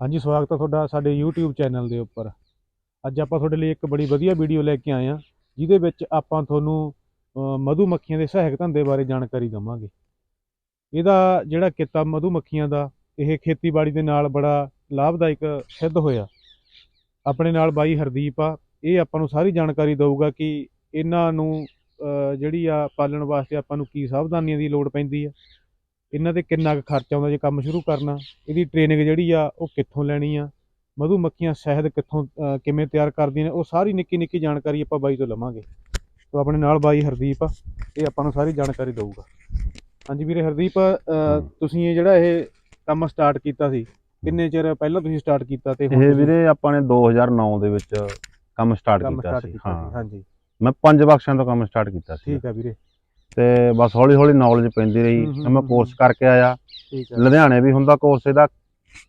ਹਾਂਜੀ ਸਵਾਗਤ ਹੈ ਤੁਹਾਡਾ ਸਾਡੇ YouTube ਚੈਨਲ ਦੇ ਉੱਪਰ। ਅੱਜ ਆਪਾਂ ਤੁਹਾਡੇ ਲਈ ਇੱਕ ਬੜੀ ਵਧੀਆ ਵੀਡੀਓ ਲੈ ਕੇ ਆਏ ਹਾਂ ਜਿਹਦੇ ਵਿੱਚ ਆਪਾਂ ਤੁਹਾਨੂੰ ਅਹ, ਮਧੂ ਮੱਖੀਆਂ ਦੇ ਸਹਾਇਕ ਧੰਦੇ ਬਾਰੇ ਜਾਣਕਾਰੀ ਦਵਾਂਗੇ। ਇਹਦਾ ਜਿਹੜਾ ਕਿੱਤਾ ਮਧੂ ਮੱਖੀਆਂ ਦਾ ਇਹ ਖੇਤੀਬਾੜੀ ਦੇ ਨਾਲ ਬੜਾ ਲਾਭਦਾਇਕ ਸਿੱਧ ਹੋਇਆ। ਆਪਣੇ ਨਾਲ ਬਾਈ ਹਰਦੀਪ ਆ ਇਹ ਆਪਾਂ ਨੂੰ ਸਾਰੀ ਜਾਣਕਾਰੀ ਦੇਊਗਾ ਕਿ ਇਹਨਾਂ ਨੂੰ ਜਿਹੜੀ ਆ ਪਾਲਣ ਵਾਸਤੇ ਆਪਾਂ ਨੂੰ ਕੀ ਸਾਵਧਾਨੀਆਂ ਦੀ ਲੋੜ ਪੈਂਦੀ ਆ। ਇਹਨਾਂ ਤੇ ਕਿੰਨਾ ਕੁ ਖਰਚਾ ਆਉਂਦਾ ਜੇ ਕੰਮ ਸ਼ੁਰੂ ਕਰਨਾ? ਇਹਦੀ ਟ੍ਰੇਨਿੰਗ ਜਿਹੜੀ ਆ ਉਹ ਕਿੱਥੋਂ ਲੈਣੀ ਆ? ਮਧੂ ਮੱਖੀਆਂ ਸ਼ਹਿਦ ਕਿੱਥੋਂ ਕਿਵੇਂ ਤਿਆਰ ਕਰਦੀਆਂ ਨੇ? ਉਹ ਸਾਰੀ ਨਿੱਕੀ ਨਿੱਕੀ ਜਾਣਕਾਰੀ ਆਪਾਂ ਬਾਈ ਤੋਂ ਲਵਾਂਗੇ। ਤੋਂ ਆਪਣੇ ਨਾਲ ਬਾਈ ਹਰਦੀਪ ਆ ਇਹ ਆਪਾਂ ਨੂੰ ਸਾਰੀ ਜਾਣਕਾਰੀ ਦਊਗਾ। ਹਾਂਜੀ ਵੀਰੇ ਹਰਦੀਪ ਤੁਸੀਂ ਇਹ ਜਿਹੜਾ ਇਹ ਕੰਮ ਸਟਾਰਟ ਕੀਤਾ ਸੀ ਕਿੰਨੇ ਚਿਰ ਪਹਿਲਾਂ ਤੁਸੀਂ ਸਟਾਰਟ ਕੀਤਾ ਤੇ ਇਹ ਵੀਰੇ ਆਪਾਂ ਨੇ 2009 ਦੇ ਵਿੱਚ ਕੰਮ ਸਟਾਰਟ ਕੀਤਾ ਸੀ ਕੀਤਾ ਸੀ ਹਾਂ। ਹਾਂਜੀ। ਮੈਂ ਪੰਜ ਬਖਸ਼ਾਂ ਤੋਂ ਕੰਮ ਸਟਾਰਟ ਕੀਤਾ ਸੀ। ਠੀਕ ਆ ਵੀਰੇ। ਤੇ ਬਸ ਹੌਲੀ ਹੌਲੀ ਨੌਲੇਜ ਪੈਂਦੀ ਰਹੀ। ਹੂੰ, ਹੂੰ, ਫਿਰ ਮੈਂ ਹੂੰ, ਕੋਰਸ ਕਰਕੇ ਆਇਆ। ਠੀਕ ਲੁਧਿਆਣੇ ਵੀ ਹੁੰਦਾ ਕੋਰਸ ਇਹਦਾ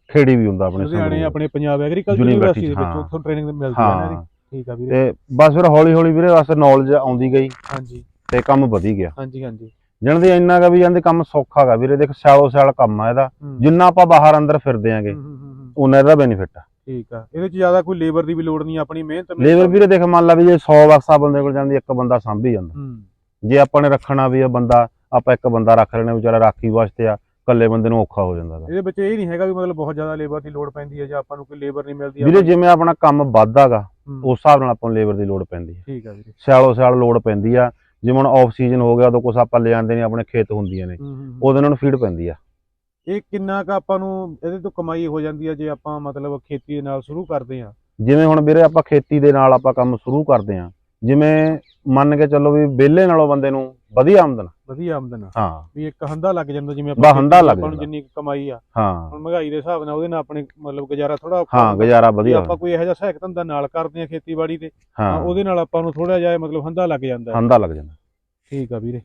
ਖੇੜੀ ਵੀ ਹੁੰਦਾ ਆਪਣੇ ਲੁਧਿਆਣੇ ਸੰਗਰੂਰ। ਆਪਣੇ ਪੰਜਾਬ ਐਗਰੀਕਲਚਰ University, ਯੂਨੀਵਰਸਿਟੀ ਦੇ ਵਿੱਚ ਹਾਂ। ਉੱਥੋਂ ਟ੍ਰੇਨਿੰਗ ਮਿਲਦੀ ਹੈ ਨਾ ਇਹਦੀ ਹਾਂ ਠੀਕ ਆ ਵੀਰੇ। ਤੇ ਬਸ ਫਿਰ ਹੌਲੀ ਹੌਲੀ ਵੀਰੇ ਬਸ ਨੌਲੇਜ ਆਉਂਦੀ ਗਈ ਹਾਂਜੀ। ਤੇ ਕੰਮ ਵਧੀ ਗਿਆ। ਹਾਂਜੀ ਹਾਂਜੀ। ਜਣਦੀ ਇੰਨਾ ਗਾ ਵੀ ਜਾਂਦੇ ਕੰਮ ਸੌਖਾ ਗਾ ਵੀਰੇ। ਦੇਖ ਸਿਆਲੋ ਸਿਆਲ ਕੰਮ ਆ ਇਹਦਾ। ਹੂੰ, ਜਿੰਨਾ ਆਪਾਂ ਬਾਹਰ ਅੰਦਰ ਫਿਰਦੇ ਆਂਗੇ ਹੂੰ, ਹੂੰ, ਹੂੰ, ਹੂੰ। ਉਹਨਾਂ ਇਹਦਾ ਬੈਨੀਫਿਟ ਆ। ਠੀਕ ਆ। ਇਹਦੇ ਚ ਜ਼ਿਆਦਾ ਕੋਈ ਲੇਬਰ ਦੀ ਵੀ ਲੋੜ ਨਹੀਂ ਆਪਣੀ ਮਿਹਨਤ ਲੇਬਰ ਵੀਰੇ ਦੇਖ ਮੰਨ ਲਾ ਵੀ ਜੇ 100 ਬਕਸਾ ਬੰਦੇ ਕੋਲ ਜਾਂਦੀ ਇੱਕ ਬੰਦਾ ਸਾਂਭੀ ਜਾਂਦਾ। ਹੂੰ। ਜੇ ਆਪਾਂ ਨੇ ਰੱਖਣਾ ਵੀ ਆ ਬੰਦਾ ਆਪਾਂ ਇੱਕ ਬੰਦਾ ਰੱਖ ਲੈਣਾ ਵਿਚਾਰਾ ਰਾਖੀ ਵਾਸਤੇ ਆ ਇਕੱਲੇ ਬੰਦੇ ਨੂੰ ਔਖਾ ਹੋ ਜਾਂਦਾ ਇਹਦੇ ਵਿੱਚ ਇਹ ਨਹੀਂ ਹੈਗਾ ਵੀ ਮਤਲਬ ਬਹੁਤ ਜ਼ਿਆਦਾ ਲੇਬਰ ਦੀ ਲੋੜ ਪੈਂਦੀ ਹੈ ਜਾਂ ਆਪਾਂ ਨੂੰ ਕੋਈ ਲੇਬਰ ਨਹੀਂ ਮਿਲਦੀ ਵੀਰੇ ਜਿਵੇਂ ਆਪਣਾ ਕੰਮ ਵੱਧਦਾਗਾ ਉਸ ਹਿਸਾਬ ਨਾਲ ਆਪਾਂ ਨੂੰ ਲੇਬਰ ਦੀ ਲੋੜ ਪੈਂਦੀ ਹੈ ਠੀਕ ਆ ਵੀਰੇ। ਸਿਆਲੋ ਸਿਆਲ ਲੋੜ ਪੈਂਦੀ ਆ। ਜਿਵੇਂ ਹੁਣ ਆਫ ਸੀਜ਼ਨ ਹੋ ਗਿਆ ਉਦੋਂ ਕੁਛ ਆਪਾਂ ਲੈ ਆਂਦੇ ਨੇ ਆਪਣੇ ਖੇਤ ਹੁੰਦੀਆਂ ਨੇ। ਉਹਦੇ ਨਾਲ ਫੀਡ ਪੈਂਦੀ ਆ। ਇਹ ਕਿੰਨਾ ਕੁ ਆਪਾਂ ਨੂੰ ਇਹਦੇ ਤੋਂ ਕਮਾਈ ਹੋ ਜਾਂਦੀ ਹੈ ਜੇ ਆਪਾਂ ਮਤਲਬ ਖੇਤੀ ਦੇ ਨਾਲ ਸ਼ੁਰੂ ਕਰਦੇ ਹਾਂ ਜਿਵੇਂ ਹੁਣ ਵੀਰੇ ਆਪਾਂ ਖੇਤੀ ਦੇ ਨਾਲ ਆਪਾਂ ਕੰਮ ਸ਼ੁਰੂ ਕਰਦੇ ਆ ਜਿਵੇਂ ਮੰਨ ਕੇ ਚੱਲੋ ਵੀ ਵਿਹਲੇ ਨਾਲੋਂ ਬੰਦੇ ਨੂੰ ਵਧੀਆ ਆਮਦਨ। ਵਧੀਆ ਆਮਦਨ ਆ। ਹਾਂ। ਵੀ ਇੱਕ ਹੰਦਾ ਲੱਗ ਜਾਂਦਾ ਜਿਵੇਂ ਬਾ 'ਚ ਲੱਗ ਆਪਾਂ ਨੂੰ ਜਾਂਦਾ। ਜਿੰਨੀ ਕੁ ਕਮਾਈ ਆ। ਹਾਂ। ਹੁਣ ਮਹਿੰਗਾਈ ਦੇ ਹਿਸਾਬ ਨਾਲ ਉਹਦੇ ਨਾਲ ਆਪਣੇ ਮਤਲਬ ਗੁਜ਼ਾਰਾ ਥੋੜਾ ਹਾਂ। ਗੁਜ਼ਾਰਾ ਵਧੀਆ ਆਪਾਂ ਕੋਈ ਇਹੋ ਜਿਹਾ ਸਹਾਇਕ ਧੰਦਾ ਨਾਲ ਕਰਦੇ ਹਾਂ ਖੇਤੀਬਾੜੀ ਤੇ ਹਾਂ। ਉਹਦੇ ਨਾਲ ਆਪਾਂ ਨੂੰ ਥੋੜਾ ਜਿਹਾ ਮਤਲਬ ਹੰਦਾ ਲੱਗ ਜਾਂਦਾ ਹੈ। ਹੰਦਾ ਲੱਗ ਜਾਂਦਾ। ਠੀਕ ਆ ਵੀਰੇ।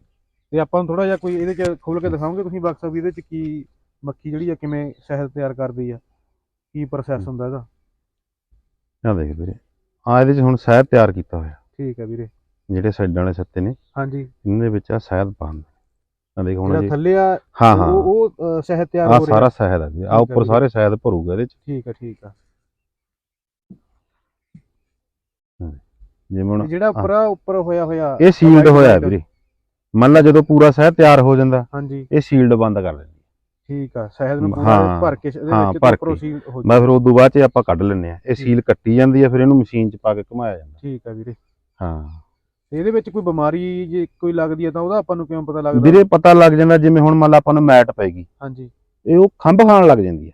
ਤੇ ਆਪਾਂ ਨੂੰ ਥੋੜਾ ਜਿਹਾ ਕੋਈ ਇਹਦੇ ਚ ਖੋਲ ਕੇ ਦਿਖਾਓਗੇ ਤੁਸੀਂ ਬਕਸਾ ਵੀ ਇਹਦੇ ਚ ਕੀ ਮੱਖੀ ਜਿਹੜੀ ਆ ਕਿਵੇਂ ਸ਼ਹਿਦ ਤਿਆਰ ਕਰਦੀ ਆ? ਕੀ ਪ੍ਰੋਸੈਸ ਹੁੰਦਾ ਇਹਦਾ? ਆ ਦੇਖ ਵੀਰੇ। ਆ ਇਹਦੇ ਚ ਹੁਣ ਸ਼ਹਿਦ ਤਿਆਰ ਕੀਤਾ ਹੋਇਆ। ਠੀਕ ਆ ਵੀਰੇ। ਜਿਹੜੇ ਸਾਈਡਾਂ ਵਾਲੇ ਸੱਤੇ ਨੇ ਹਾਂਜੀ। ਇਹਨਾਂ ਦੇ ਵਿੱਚ ਆ ਸ਼ਹਿਦ ਪਾਉਂਦੇ ਆ ਦੇਖ ਹੁਣ ਜਿਹੜਾ ਜੀ। ਥੱਲੇ ਆ ਹਾਂ ਹਾਂ। ਉਹ ਉਹ ਅ, ਸ਼ਹਿਦ ਤਿਆਰ ਆ ਹੋ ਰਿਹਾ। ਸਾਰਾ ਸ਼ਹਿਦ ਆ ਵੀਰੇ ਆ ਠੀਕ ਆ ਉੱਪਰ ਵੀਰੇ। ਸਾਰੇ ਸ਼ਹਿਦ ਭਰੂਗਾ ਇਹਦੇ ਚ। ਠੀਕ ਆ ਠੀਕ ਆ। ਜਿਵੇਂ ਹੁਣ ਤੇ ਜਿਹੜਾ ਉੱਪਰ ਆ ਉੱਪਰ ਹੋਇਆ ਹੋਇਆ ਇਹ ਸੀਲਡ white ਹੋਇਆ ਵੀਰੇ। ਮੰਨ ਲਾ ਜਦੋਂ ਪੂਰਾ ਸ਼ਹਿਦ ਤਿਆਰ ਹੋ ਜਾਂਦਾ ਹਾਂਜੀ। ਇਹ ਸੀਲਡ ਬੰਦ ਕਰ ਲੈਂਦੀ ਠੀਕ ਆ ਸ਼ਹਿਦ ਨੂੰ ਹਾਂ, ਪੂਰਾ ਭਰ ਕੇ ਇਹਦੇ ਹਾਂ, ਵਿੱਚ ਭਰ ਕੇ। ਪ੍ਰੋਸੀਡ ਹੋ ਮੈਂ ਫਿਰ ਉਦੋਂ ਬਾਅਦ ਚ ਆਪਾਂ ਕੱਢ ਲੈਂਦੇ ਆ ਇਹ ਸੀਲ ਕੱਟੀ ਜਾਂਦੀ ਆ ਫਿਰ ਇਹਨੂੰ ਮਸ਼ੀਨ ਚ ਪਾ ਕੇ ਘੁਮਾਇਆ ਜਾਂਦਾ। ਠੀਕ ਆ ਵੀਰੇ। ਹਾਂ। ਇਹਦੇ ਵਿੱਚ ਕੋਈ ਬਿਮਾਰੀ ਜੇ ਕੋਈ ਲੱਗਦੀ ਆ ਤਾਂ ਉਹਦਾ ਆਪਾਂ ਨੂੰ ਕਿਵੇਂ ਪਤਾ ਲੱਗਦਾ? ਵੀਰੇ ਪਤਾ ਲੱਗ ਜਾਂਦਾ ਜਿਵੇਂ ਹੁਣ ਮੰਨ ਲਾ ਆਪਾਂ ਨੂੰ ਮੈਟ ਪੈ ਗਈ। ਹਾਂਜੀ। ਇਹ ਉਹ ਖੰਭ ਖਾਣ ਲੱਗ ਜਾਂਦੀ ਆ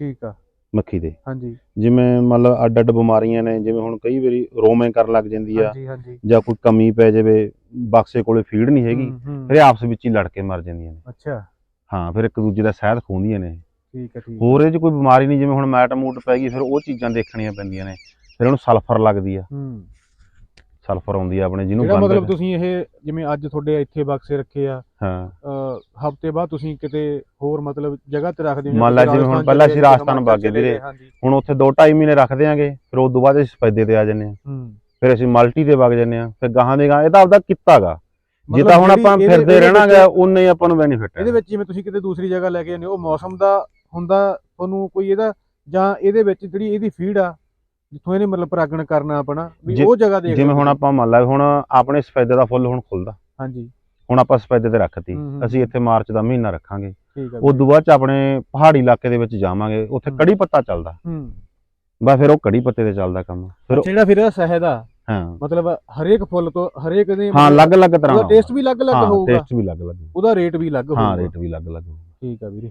ਠੀਕ ਆ। ਮੱਖੀ ਦੇ। ਹਾਂਜੀ। ਜਿਵੇਂ ਮੰਨ ਲਾ ਅੱਡ ਅੱਡ ਬਿਮਾਰੀਆਂ ਨੇ ਜਿਵੇਂ ਹੁਣ ਕਈ ਵਾਰੀ ਰੋਮੇ ਕਰਨ ਲੱਗ ਜਾਂਦੀ ਆ। ਹਾਂਜੀ ਹਾਂਜੀ। ਜਾਂ ਕੋਈ ਕਮੀ ਪੈ ਜਾਵੇ ਬਕਸੇ ਕੋਲੇ ਫੀਡ ਨਹੀਂ ਹੈਗੀ ਹੂੰ, ਹੂੰ, ਫਿਰ ਇਹ ਆਪਸ ਵਿੱਚ ਹੀ ਲੜ ਕੇ ਮਰ ਜਾਂਦੀਆਂ ਨੇ। ਅੱਛਾ। ਹਾਂ ਫਿਰ ਇੱਕ ਦੂਜੇ ਦਾ ਸ਼ਹਿਦ ਖੂੰਦੀਆਂ ਨੇ। ਠੀਕ ਆ ਠੀਕ ਆ। ਹੋਰ ਇਹ 'ਚ ਕੋਈ ਬਿਮਾਰੀ ਨਹੀਂ ਜਿਵੇਂ ਹੁਣ ਮੈਟ ਮੂਟ ਪੈ ਗਈ ਫਿਰ ਉਹ ਚੀਜ਼ਾਂ ਦੇਖਣੀਆਂ ਪੈਂਦੀਆਂ ਨੇ। ਫਿਰ ਉਹਨੂੰ ਸਲਫਰ ਲੱਗਦੀ ਆ। ਹੂੰ। ਸਲਫਰ ਆਉਂਦੀ ਆ ਆਪਣੇ ਜਿਹਨੂੰ ਜਿਹੜਾ ਬੰਦ ਮਤਲਬ ਤੁਸੀਂ ਇਹ ਜਿਵੇਂ ਅੱਜ ਤੁਹਾਡੇ ਇੱਥੇ ਬਕਸੇ ਰੱਖੇ ਆ ਹਾਂ। ਹਫ਼ਤੇ ਬਾਅਦ ਤੁਸੀਂ ਕਿਤੇ ਹੋਰ ਮਤਲਬ ਜਗ੍ਹਾ ਤੇ ਰੱਖਦੇ ਹੋ ਮੰਨ ਲਾ ਜਿਵੇਂ ਹੁਣ ਪਹਿਲਾਂ ਅਸੀਂ ਰਾਜਸਥਾਨ ਬਾਗੇ ਵੀਰੇ। ਹੁਣ ਉੱਥੇ 2.5 ਮਹੀਨੇ ਰੱਖ ਦਿਆਂਗੇ ਫਿਰ ਉਸ ਤੋਂ ਬਾਅਦ ਅਸੀਂ ਸਫੈਦੇ ਤੇ ਆ ਜੰਨੇ ਆ ਫਿਰ ਅਸੀਂ ਮਲਟੀ ਤੇ ਵਗ ਜੰਨੇ ਆ ਫਿਰ ਗਾਹਾਂ ਦੇ ਗਾਹਾਂ ਇਹ ਤਾਂ ਆਪਦਾ ਕਿੱਤਾਗਾ ਜੇ ਤਾਂ ਹੁਣ ਆਪਾਂ ਫਿਰਦੇ ਰਹਿਣਾਗਾ ਉਨੇ ਹੀ ਆਪਾਂ ਨੂੰ ਬੈਨੀਫਿਟ ਹੈ ਇਹਦੇ ਵਿੱਚ ਜਿਵੇਂ ਤੁਸੀਂ ਕਿਤੇ ਦੂਸਰੀ ਜਗ੍ਹਾ ਲੈ ਕੇ ਜਾਂਦੇ ਹੋ ਉਹ ਮੌਸਮ ਦਾ ਹੁੰਦਾ ਤੁਹਾਨੂੰ ਕੋਈ ਇਹਦਾ ਜਾਂ ਇਹਦੇ ਵਿੱਚ ਜਿਹੜੀ ਇਹਦੀ ਫੀਡ ਆ ਜਿੱਥੋਂ ਇਹਨੇ ਮਤਲਬ ਪਰਾਗਣ ਕਰਨਾ ਆਪਣਾ ਵੀ ਉਹ ਜਗ੍ਹਾ ਦੇਖ ਜਿਵੇਂ ਹੁਣ। ਆਪਾਂ ਮੰਨ ਲਾ ਹੁਣ ਆਪਣੇ ਸਫੈਦੇ ਦਾ ਫੁੱਲ ਹੁਣ ਖੁੱਲਦਾ। ਹਾਂਜੀ। ਹੁਣ ਆਪਾਂ ਸਫੈਦੇ ਤੇ ਰੱਖਤੀ। ਅਸੀਂ ਇੱਥੇ ਮਾਰਚ ਦਾ ਮਹੀਨਾ ਰੱਖਾਂਗੇ। ਉਸ ਤੋਂ ਬਾਅਦ ਚ ਆਪਣੇ ਪਹਾੜੀ ਇਲਾਕੇ ਦੇ ਵਿੱਚ ਜਾਵਾਂਗੇ ਉੱਥੇ। ਕੜੀ ਪੱਤਾ ਚੱਲਦਾ। ਹੂੰ। ਬਸ ਫਿਰ ਉਹ ਕੜੀ ਪੱਤੇ ਤੇ ਚੱਲਦਾ ਕੰਮ। ਫਿਰ ਜਿਹੜਾ ਫਿਰ ਇਹਦਾ ਸ਼ਹਿਦ ਆ ਹਾਂ। ਮਤਲਬ ਹਰੇਕ ਫੁੱਲ ਤੋਂ ਹਰੇਕ ਦੇ ਹਾਂ ਅਲੱਗ-ਅਲੱਗ ਤਰ੍ਹਾਂ ਉਹਦਾ ਟੇਸਟ ਵੀ ਅਲੱਗ-ਅਲੱਗ ਹਾਂ ਹੋਊਗਾ। ਟੇਸਟ ਵੀ ਅਲੱਗ-ਅਲੱਗ ਉਹਦਾ ਰੇਟ ਵੀ ਅਲੱਗ ਹੋਊਗਾ। ਹਾਂ ਰੇਟ ਵੀ ਅਲੱਗ-ਅਲੱਗ ਹੋਊਗਾ। ਠੀਕ ਆ ਵੀਰੇ।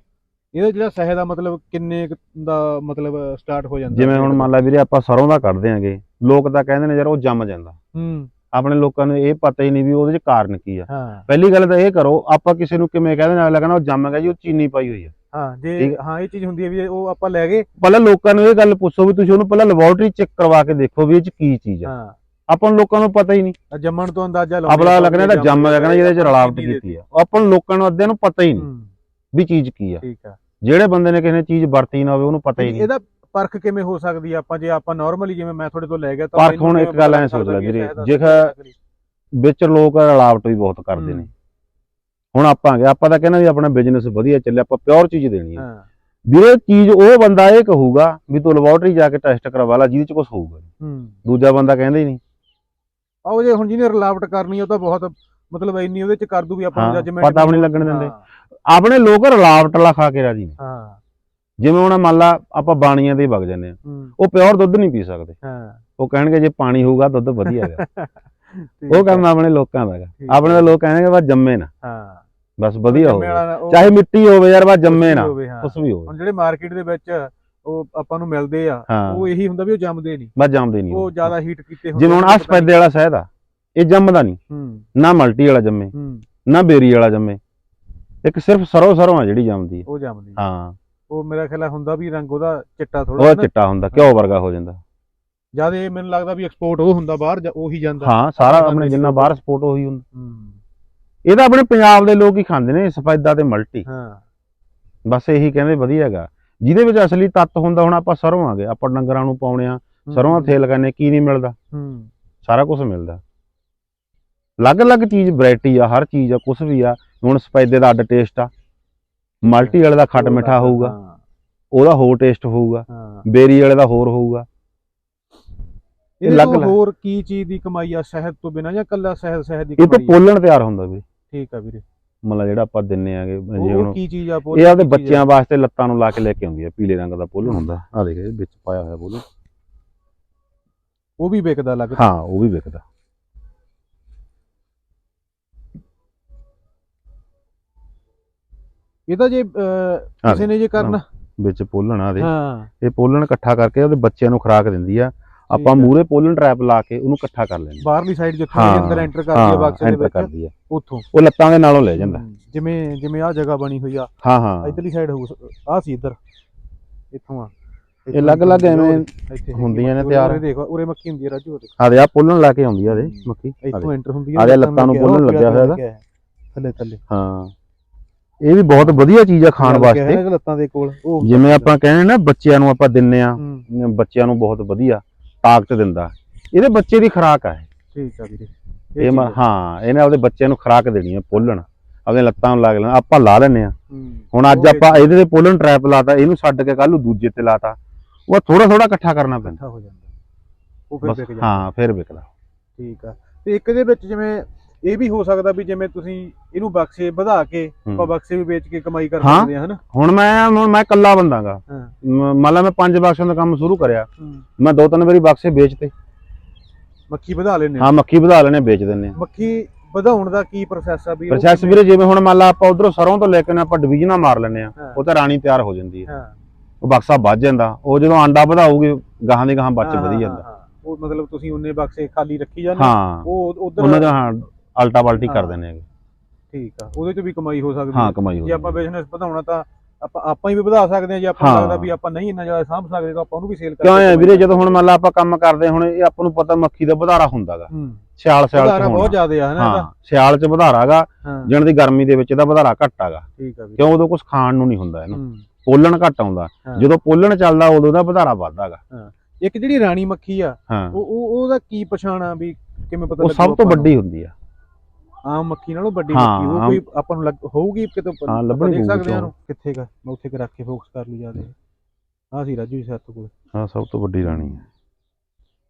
ਇਹਦਾ ਜਿਹੜਾ ਸ਼ਹਿਦ ਆ ਮਤਲਬ ਕਿੰਨੇ ਕੁ ਦਾ ਮਤਲਬ ਸਟਾਰਟ ਹੋ ਜਾਂਦਾ? ਜਿਵੇਂ ਹੁਣ ਮੰਨ ਲਾ ਵੀਰੇ ਆਪਾਂ ਸਰੋਂ ਦਾ ਕੱਢਦੇ ਆਂਗੇ ਲੋਕ ਤਾਂ ਕਹਿੰਦੇ ਨੇ ਯਾਰ ਉਹ ਜੰਮ ਜਾਂਦਾ। ਹੂੰ। ਆਪਣੇ ਲੋਕਾਂ ਨੂੰ ਇਹ ਪਤਾ ਹੀ ਨਹੀਂ ਵੀ ਉਹਦੇ ਚ ਕਾਰਨ ਕੀ ਆ। ਹਾਂ। ਪਹਿਲੀ ਗੱਲ ਤਾਂ ਇਹ ਕਰੋ ਆਪਾਂ ਕਿਸੇ ਨੂੰ ਕਿਵੇਂ ਕਹਿੰਦੇ ਨੇ ਅਗਲਾ ਕਹਿੰਦਾ ਉਹ ਜੰਮ ਗਿਆ ਜੀ ਉਹ ਚੀਨੀ ਪਾਈ ਹੋਈ ਆ। ਹਾਂ ਜੇ ਹਾਂ ਇਹ ਚੀਜ਼ ਹੁੰਦੀ ਹੈ ਵੀ ਉਹ ਆਪਾਂ ਲੈ ਗਏ। ਪਹਿਲਾਂ ਲੋਕਾਂ ਨੂੰ ਇਹ ਗੱਲ ਪੁੱਛੋ ਵੀ ਤੁਸੀਂ ਉਹਨੂੰ ਪਹਿਲਾਂ ਲੈਬੋਰਟਰੀ ਚੈੱਕ ਕਰਵਾ ਕੇ ਦੇਖੋ ਵੀ ਇਹ ਚ ਕੀ ਚੀਜ਼ ਆ। ਹਾਂ। ਆਪਾਂ ਲੋਕਾਂ ਨੂੰ ਪਤਾ ਹੀ ਨਹੀਂ। ਜੰਮਣ ਤੋਂ ਅੰਦਾਜ਼ਾ ਲਾਉਂਦੇ ਆਪਣਾ ਆਪਾਂ ਲੱਗਣਾ ਜੰਮ ਗਿਆ ਕਹਿੰਦਾ ਜਿਹਦੇ ਚ ਰਲਾਵਟ ਕੀਤੀ ਆ। ਆਪਾਂ ਲੋਕਾਂ ਨੂੰ ਅੱਧਿਆਂ ਨੂੰ ਪਤਾ ਹੀ ਨਹੀਂ। ਵੀ ਚੀਜ਼ ਕੀ ਆ। ਠੀਕ ਆ। ਜਿਹੜੇ ਬੰਦੇ ਨੇ ਕਿਸੇ ਨੇ ਚੀਜ਼ ਵਰਤੀ ਨਾ ਹੋਵੇ ਉਹਨੂੰ ਪਤਾ ਹੀ ਨਹੀਂ। ਇਹਦਾ ਪਰਖ ਕਿਵੇਂ ਹੋ ਸਕਦੀ ਆ? ਆਪਾਂ ਜੇ ਆਪਾਂ ਨਾਰਮਲੀ ਜਿਵੇਂ ਮੈਂ ਤੁਹਾਡੇ ਤੋਂ ਲੈ ਗਿਆ ਤਾਂ ਪਰਖ ਹੁਣ ਇੱਕ ਗੱਲ ਐਂ ਸੋਚ ਲੈ ਵੀਰੇ, ਸ਼ਹਿਦ ਆ, ਜੇ ਸ਼ਹਿਦ ਆ। ਵਿੱਚ ਲੋਕ ਰਲਾਵਟ ਵੀ ਬਹੁਤ ਕਰਦੇ ਨੇ। ਹੁਣ ਆਪਾਂ ਆ ਗਏ ਆਪਾਂ ਤਾਂ ਕਹਿੰਦੇ ਵੀ ਆਪਣਾ ਬਿਜ਼ਨਸ ਵਧੀਆ ਚੱਲੇ ਆਪਾਂ ਪਿਓਰ ਚੀਜ਼ ਦੇਣੀ ਹੈ। ਵੀਰੇ ਚੀਜ਼ ਉਹ ਬੰਦਾ ਇਹ ਕਹੂਗਾ ਵੀ ਤੂੰ ਲੈਬੋਰਟਰੀ ਜਾ ਕੇ ਟੈਸਟ ਕਰਵਾ ਲੈ ਜਿਹਦੇ ਚ ਕੁਝ ਹੋਊਗਾ ਹੂੰ। ਦੂਜਾ ਬੰਦਾ ਕਹਿੰਦਾ ਹੀ ਨਹੀਂ। ਆਓ ਜੇ ਹੁਣ ਜਿਹਨੇ ਰਿਲਾਵਟ ਕਰਨੀ ਉਹ ਤਾਂ ਬਹੁਤ ਮਤਲਬ ਇੰਨੀ ਉਹਦੇ ਚ ਕਰ ਦੂ ਵੀ ਆਪਾਂ ਜੱਜਮੈਂਟ ਪਤਾ ਵੀ ਨਹੀਂ ਲੱਗਣ ਦਿੰਦੇ। ਆਪਣੇ ਲੋਕ ਰਲਾਵਟਲਾ ਖਾ ਕੇ ਰਾਜੀ ਨੇ। ਹਾਂ। ਜਿਵੇਂ ਹੁਣ ਮੰਨ ਲਾ ਆਪਾਂ ਬਾਣੀਆਂ ਦੇ ਵਗ ਜਾਂਦੇ ਆ। ਉਹ ਪਿਓਰ ਦੁੱਧ ਨਹੀਂ ਪੀ ਸਕਦੇ। ਹਾਂ। ਉਹ ਕਹਿਣਗੇ ਜੇ ਪਾਣੀ ਹੋਊਗਾ ਦੁੱਧ ਵਧੀਆ ਹੈਗਾ। ਉਹ ਕੰਮ ਆਪਣੇ ਲੋਕਾਂ ਦਾ ਹੈਗਾ। ਆਪਣੇ ਲੋਕ ਕਹਿਣਗੇ ਬਸ ਜੰਮੇ ਨਾ। ਹਾਂ। ਬਸ ਵਧੀਆ ਹੋਵੇ ਵਾਲਾ ਚਾਹੇ ਮਿੱਟੀ ਹੋਵੇ ਯਾਰ ਬਸ ਜੰਮੇ ਨਾ। ਕੁਛ ਵੀ ਹੋਵੇ। ਹੁਣ ਜਿਹੜੇ ਮਾਰਕੀਟ ਦੇ ਵਿੱਚ ਉਹ ਆਪਾਂ ਨੂੰ ਮਿਲਦੇ ਆ ਉਹ ਇਹੀ ਹੁੰਦਾ ਵੀ ਉਹ ਜੰਮਦੇ ਨਹੀਂ। ਬਸ ਜੰਮਦੇ ਨਹੀਂ। ਉਹ ਜ਼ਿਆਦਾ ਹੀਟ ਕੀਤੇ ਹੁੰਦੇ ਜਿਵੇਂ ਹੁਣ ਉਹਨਾਂ ਆ ਨੂੰ ਪਤਾ ਸਪੈਦੇ ਵਾਲਾ ਸ਼ਹਿਦ ਆ ਇਹ ਜੰਮਦਾ ਨਹੀਂ। ਨਾ ਮਲਟੀ ਵਾਲਾ ਜੰਮੇ ਨਾ ਬੇਰੀ ਵਾਲਾ ਜੰਮੇ। ਇੱਕ ਸਿਰਫ ਸਰੋਂ ਸਰੋਂ ਆ ਜਿਹੜੀ ਜੰਮਦੀ ਹੈ ਉਹ ਜੰਮਦੀ ਹਾਂ। ਉਹ ਮੇਰਾ ਖਿਆਲ ਹੁੰਦਾ ਵੀ ਰੰਗ ਉਹਦਾ ਚਿੱਟਾ ਥੋੜਾ ਉਹ ਚਿੱਟਾ ਹੁੰਦਾ ਘਿਓ ਵਰਗਾ ਹੋ ਜਾਂਦਾ। ਜ਼ਿਆਦਾ ਇਹ ਮੈਨੂੰ ਲੱਗਦਾ ਵੀ ਐਕਸਪੋਰਟ ਉਹ ਹੁੰਦਾ ਬਾਹਰ ਜਾ- ਉਹੀ ਜਾਂਦਾ। ਹਾਂ ਸਾਰਾ ਆਪਣੇ ਜਿੰਨਾ। ਬਾਹਰ ਸਪੋਰਟ ਉਹੀ ਹੁੰਦਾ। ਹੂੰ। ਇਹ ਤਾਂ ਆਪਣੇ ਪੰਜਾਬ ਦੇ ਲੋਕ ਹੀ ਖਾਂਦੇ ਨੇ ਸਫੈਦਾ ਤੇ ਮਲਟੀ। ਹਾਂ। ਬਸ ਇਹੀ ਕਹਿੰਦੇ ਵਧੀਆ ਹੈਗਾ। ਜਿਹਦੇ ਵਿੱਚ ਅਸਲੀ ਤੱਤ ਹੁੰਦਾ ਹੁਣ ਆਪਾਂ ਸਰੋਂ ਆ ਗਏ। ਆਪਾਂ ਡੰਗਰਾਂ ਨੂੰ ਪਾਉਣੇ ਆ ਸਰੋਂ ਦਾ ਤੇਲ ਕਰਨੇ ਕੀ ਨਹੀਂ ਮਿਲਦਾ। ਹੂੰ। ਸਾਰਾ ਕੁਝ ਮਿਲਦਾ। ਅਲੱਗ-ਅਲੱਗ ਚੀਜ਼ ਵੈਰਾਈਟੀ ਆ ਹਰ ਚੀਜ਼ ਆ ਕੁਝ ਵੀ ਆ ਹੁਣ ਸਫੈਦੇ ਦਾ ਅੱਡ ਟੇਸਟ ਆ। ਮਲਟੀ ਵਾਲੇ ਦਾ ਖੱਟ ਮਿੱਠਾ ਹੋਊਗਾ। ਉਹਦਾ ਹੋਰ ਟੇਸਟ ਹੋਊਗਾ। ਬੇਰੀ ਵਾਲੇ ਦਾ ਹੋਰ ਹੋਊਗਾ। ਤੋਂ ਅਲੱਗ। ਹੋਰ ਕੀ ਚੀਜ਼ ਦੀ ਕਮਾਈ ਆ ਸ਼ਹਿਦ ਤੋਂ ਬਿਨਾ ਜਾਂ ਕੱਲਾ ਸ਼ਹਿਦ ਸ਼ਹਿਦ ਦੀ ਇਹ ਤੋਂ ਕਮਾਈ? ਪੋਲਣ ਤਿਆਰ ਹੁੰਦਾ ਵੀ ਠੀਕ ਆ ਵੀਰੇ। ਮਤਲਬ ਜਿਹੜਾ ਆਪਾਂ ਦਿੰਨੇ ਆਗੇ ਜੇ ਹੁਣ ਕੀ ਚੀਜ਼ ਆ ਇਹ ਆਪਦੇ ਬੱਚਿਆਂ ਵਾਸਤੇ ਲੱਤਾਂ ਨੂੰ ਲਾ ਕੇ ਲੈ ਕੇ ਆਉਂਦੀ ਆ ਪੀਲੇ ਰੰਗ ਦਾ ਪੋਲਣ ਹੁੰਦਾ। ਆ ਦੇਖ ਇਹ ਵਿੱਚ ਪਾਇਆ ਹੋਇਆ ਪੋਲਣ। ਉਹ ਵੀ ਵਿਕਦਾ ਲੱਗਦਾ। ਹਾਂ ਉਹ ਵੀ ਵਿਕਦਾ। ਇਹ ਤਾਂ ਜੇ ਆ ਕਿਸੇ ਨੇ ਜੇ ਕਰਨਾ। ਵਿੱਚ ਪੋਲਣ ਆ ਦੇ। ਹਾਂ। ਇਹ ਪੋਲਣ ਇਕੱਠਾ ਕਰਕੇ ਉਹਦੇ ਬੱਚਿਆਂ ਨੂੰ ਖੁਰਾਕ ਦਿੰਦੀ ਆ। ਆਪਾਂ ਆ। ਮੂਰੇ ਪੋਲਣ ਟ੍ਰੈਪ ਲਾ ਕੇ ਉਹਨੂੰ ਇਕੱਠਾ ਕਰ ਲੈਂਦੇ ਬਾਹਰਲੀ ਸਾਈਡ ਜਿੱਥੋਂ ਅੰਦਰ ਐਂਟਰ ਕਰਦੀ ਆ ਬਾਕਸ ਦੇ ਵਿੱਚ ਕਰਦੀ ਆ। ਉੱਥੋਂ। ਉਹ ਲੱਤਾਂ ਦੇ ਨਾਲੋਂ ਲੈ ਜਾਂਦਾ। ਜਿਵੇਂ ਜਿਵੇਂ ਆ ਜਗ੍ਹਾ ਬਣੀ ਹੋਈ ਆ ਹਾਂ ਹਾਂ। ਇਧਰਲੀ ਸਾਈਡ ਹੋ ਆ ਸੀ ਇੱਧਰ ਇੱਥੋਂ ਆ। ਇਹ ਅਲੱਗ-ਅਲੱਗ ਐਵੇਂ ਹੈਗੀ ਹੁੰਦੀਆਂ ਨੇ ਤਿਆਰ। ਦੇਖ ਉਰੇ ਮੱਕੀ ਹੁੰਦੀ ਹੈ ਰਾਜੂ ਉਹਦੇ ਆ ਦੇ ਆ ਪੋਲਣ ਲਾ ਕੇ ਆਉਂਦੀ ਆ ਦੇ ਆ ਇੱਥੋਂ। ਐਂਟਰ ਹੁੰਦੀ ਆ ਦੇ ਲੱਤਾਂ ਨੂੰ ਬੋਲਣ ਲੱਗਿਆ ਹੋਇਆ ਇਹਦਾ। ਥੱਲੇ ਥੱਲੇ। ਹਾਂ। ਇਹ ਵੀ ਬਹੁਤ ਵਧੀਆ ਚੀਜ਼ ਆ ਖਾਣ ਵਾਸਤੇ। ਲੱਤਾਂ ਦੇ ਕੋਲ ਉਹ ਜਿਵੇਂ ਆਪਾਂ ਕਹਿੰਦੇ ਨਾ ਬੱਚਿਆਂ ਨੂੰ ਆਪਾਂ ਦਿੰਨੇ ਆ ਬੱਚਿਆਂ ਨੂੰ ਬਹੁਤ ਵਧੀਆ ਤਾਕਤ ਦਿੰਦਾ। ਇਹਦੇ ਬੱਚੇ ਦੀ ਖੁਰਾਕ ਆ ਇਹ। ਠੀਕ ਆ ਵੀਰੇ। ਇਹ ਮ-। ਹਾਂ ਇਹਨੇ ਆਪਦੇ ਬੱਚਿਆਂ ਨੂੰ ਖੁਰਾਕ ਦੇਣੀ ਆ ਪੋਲਣ। ਆਪਦੇ ਲੱਤਾਂ ਨੂੰ ਲਾ ਕੇ ਲੈਣਾ ਆਪਾਂ ਲਾ ਲੈਨੇ ਆ। ਹੁਣ ਅੱਜ ਆਪਾਂ ਇਹਦੇ ਤੇ ਪੋਲਣ ਟ੍ਰੈਪ ਲਾਤਾ ਇਹਨੂੰ ਛੱਡ ਕੇ ਕੱਲ ਨੂੰ ਦੂਜੇ ਤੇ ਲਾਤਾ। ਉਹ ਥੋੜਾ ਥੋੜਾ ਇਕੱਠਾ ਕਰਨਾ ਪੈਂਦਾ। ਹੋ ਜਾਂਦਾ। ਉਹ ਫਿਰ ਬਸ ਵਿਕ ਜਾਂਦਾ। ਹਾਂ ਫਿਰ ਵਿਕਦਾ। ਠੀਕ ਆ। ਤੇ ਇੱਕ ਦੇ ਵਿੱਚ ਜਿਵੇਂ ਇਹ ਵੀ ਹੋ ਸਕਦਾ ਵੀ ਜਿਵੇਂ ਤੁਸੀਂ ਇਹਨੂੰ ਬਕਸੇ ਵਧਾ ਕੇ। ਆਪਾਂ ਬਕਸੇ ਵੀ ਵੇਚ ਕੇ ਕਮਾਈ ਕਰ। ਸਕਦੇ ਆ ਹਨਾ? ਹੁਣ ਮੈਂ ਹੁਣ ਮੈਂ ਇਕੱਲਾ ਬੰਦਾਗਾ ਲਾ ਮੈਂ ਪੰਜ ਬਕਸਾਂ ਦਾ ਕੰਮ ਸ਼ੁਰੂ ਕਰਿਆ। ਮੈਂ ਦੋ ਤਿੰਨ ਵਾਰੀ ਬਕਸੇ ਵੇਚਤੇ। ਮੱਖੀ ਵਧਾ ਲੈਣੇ ਹਾਂ? ਮੱਖੀ ਵਧਾ ਲੈਣੇ ਵੇਚ ਦਿੰਨੇ ਮੱਖੀ ਵਧਾਉਣ ਦਾ ਕੀ ਪ੍ਰੋਸੈਸ ਆ ਵੀ ਪ੍ਰੋਸੈਸ ਵੀਰੇ ਜਿਵੇਂ ਹੁਣ ਮੰਨ ਲਾ ਆਪਾਂ ਉਧਰੋਂ ਸਰੋਂ ਤੋਂ ਲੈ ਕੇ ਨਾ ਆਪਾਂ ਡਿਵੀਜ਼ਨਾਂ ਮਾਰ ਲੈਨੇ ਆ। ਉਹ ਤਾਂ ਰਾਣੀ ਤਿਆਰ ਹੋ ਜਾਂਦੀ ਹੈ। ਉਹ ਬਕਸਾ ਵੱਜ ਜਾਂਦਾ। ਉਹ ਜਦੋਂ ਆਂਡਾ ਵਧਾਊਗੀ ਗਾਹਾਂ ਦੀ ਗਾਹਾਂ ਬੱਚ ਵਧੀ ਜਾਂਦਾ। ਉਹ ਮਤਲਬ ਤੁਸੀਂ ਉਹਨੇ ਬਕਸੇ ਖਾਲੀ ਰੱਖੀ ਜਾਂਦੇ ਹਾਂ। ਉਹ ਉਧਰ ਉਹਨਾਂ ਦਾ ਹਾਂ ਅਲਟਾ ਪਲਟੀ ਕਰ। ਦਿੰਦੇ ਹੈਗੇ ਠੀਕ ਆ ਉਹਦੇ ਚ ਵੀ ਕਮਾਈ ਹੋ ਸਕਦੀ ਹਾਂ ਹੈ। ਕਮਾਈ ਹੋ ਜੇ ਆਪਾਂ ਬਿਜ਼ਨਸ ਵਧਾਉਣਾ ਤਾਂ ਆਪਾਂ ਆਪਾਂ ਹੀ ਵੀ ਵਧਾ ਸਕਦੇ ਹਾਂ ਜੇ ਆਪਾਂ। ਲੱਗਦਾ ਵੀ ਆਪਾਂ ਨਹੀਂ ਇੰਨਾ ਜ਼ਿਆਦਾ ਸਾਂਭ ਸਕਦੇ ਤਾਂ ਆਪਾਂ ਉਹਨੂੰ ਵੀ ਸੇਲ ਕਰਕੇ ਕਿਉਂ ਐ ਕਮਾਈ ਵੀਰੇ ਕਰ ਜਦੋਂ ਹੁਣ ਮੰਨ ਲਾ ਆਪਾਂ ਕੰਮ ਕਰਦੇ ਹੁਣ ਇਹ ਆਪਾਂ ਨੂੰ ਪਤਾ ਮੱਖੀ ਦਾ ਵਧਾਰਾ ਹੁੰਦਾਗਾ। ਸਿਆਲ ਸਿਆਲ ਚ ਵਧਾਰਾ ਬਹੁਤ ਜ਼ਿਆਦਾ ਆ ਹਨਾ ਇਹਦਾ ਸਿਆਲ ਚ ਵਧਾਰਾਗਾ ਜਣ ਦੀ ਗਰਮੀ ਦੇ ਵਿੱਚ ਇਹਦਾ ਵਧਾਰਾ ਘੱਟ ਆਗਾ। ਠੀਕ ਆ ਵੀ ਕਿਉਂ ਉਦੋਂ ਕੁਝ ਖਾਣ ਨੂੰ ਨਹੀਂ ਹੁੰਦਾ ਇਹਨੂੰ। ਪੋਲਣ ਘੱਟ ਆਉਂਦਾ। ਜਦੋਂ ਪੋਲਣ ਚੱਲਦਾ ਉਦੋਂ ਦਾ ਵਧਾਰਾ ਵੱਧਦਾਗਾ। ਇੱਕ ਜਿਹੜੀ ਰਾਣੀ ਮੱਖੀ ਆ ਉਹ ਉਹ ਉਹਦਾ ਕੀ ਪਛਾਣ ਵੀ ਕਿਵੇਂ ਪਤਾ ਉਹ ਲੱਗੂ ਸਭ ਤੋਂ? ਵੱਡੀ ਹੁੰਦੀ ਆ। ਆਮ ਮੱਖੀ ਨਾਲੋਂ ਵੱਡੀ ਹਾਂ, ਮੱਖੀ ਉਹ ਆਮ- ਕੋਈ ਆਪਾਂ ਨੂੰ ਲੱਗ ਹੋਊਗੀ ਕਿਤੇ ਆਪਾਂ ਹਾਂ, ਆਪਾਂ ਲੱਭਣੀ ਦੇਖ ਪਊਗੀ ਸਕਦੇ ਹਾਂ ਚੋਂ। ਉਹਨੂੰ ਕਿੱਥੇ ਗਾ ਮੈਂ ਉੱਥੇ ਕੁ ਰੱਖ ਕੇ ਫੋਕਸ ਕਰ ਲਈ ਜਾਦੇ ਆ। ਸੀ ਰਾਜੂ ਜੀ ਸੱਤ ਕੋਲ। ਹਾਂ ਸਭ ਤੋਂ ਵੱਡੀ ਰਾਣੀ ਹੈ।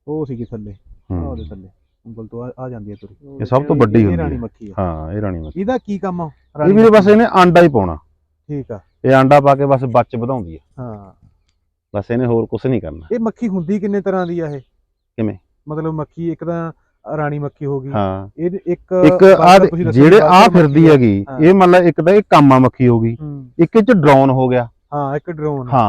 ਉਹ ਸੀਗੀ ਥੱਲੇ ਆਹ ਹੂੰ। ਉਹਦੇ ਥੱਲੇ ਉਂਗਲ ਤੋਂ ਆ- ਆ ਜਾਂਦੀ ਹੈ ਤੁਰੀ। ਇਹ ਸਭ ਤੋਂ ਵੱਡੀ ਇਹ ਹੁੰਦੀ ਰਾਣੀ ਹੈ। ਮੱਖੀ ਆ। ਹਾਂ ਇਹ ਰਾਣੀ ਮੱਖੀ ਇਹਦਾ ਕੀ ਕੰਮ ਆ? ਇਹ ਵੀਰੇ ਬਸ? ਇਹਨੇ ਆਂਡਾ ਹੀ ਪਾਉਣਾ। ਠੀਕ ਆ। ਇਹ ਆਂਡਾ ਪਾ ਕੇ ਬਸ ਬੱਚ ਵਧਾਉਂਦੀ ਹੈ। ਹਾਂ। ਬਸ ਇਹਨੇ ਹੋਰ ਕੁਝ ਨਹੀਂ ਕਰਨਾ। ਇਹ ਮੱਖੀ ਹੁੰਦੀ ਕਿੰਨੇ ਤਰ੍ਹਾਂ ਦੀ ਆ ਇਹ? ਕਿਵੇਂ? ਮਤਲਬ ਮੱਖੀ ਇੱਕ ਤਾਂ ਰਾਣੀ ਮੱਖੀ ਹੋ ਗਈ। ਹਾਂ। ਇਹ ਇੱਕ ਇੱਕ ਆ ਜਿਹੜੇ ਆ ਫਿਰਦੀ ਹੈਗੀ। ਇਹ ਮੰਨ ਲਾ ਇੱਕ ਤਾਂ ਇਹ ਕਾਮਾ ਮੱਖੀ ਹੋ ਗਈ। ਇੱਕ ਇਹ ਚ ਡਰੋਨ ਹੋ ਗਿਆ। ਹਾਂ ਇੱਕ ਡਰੋਨ। ਹਾਂ।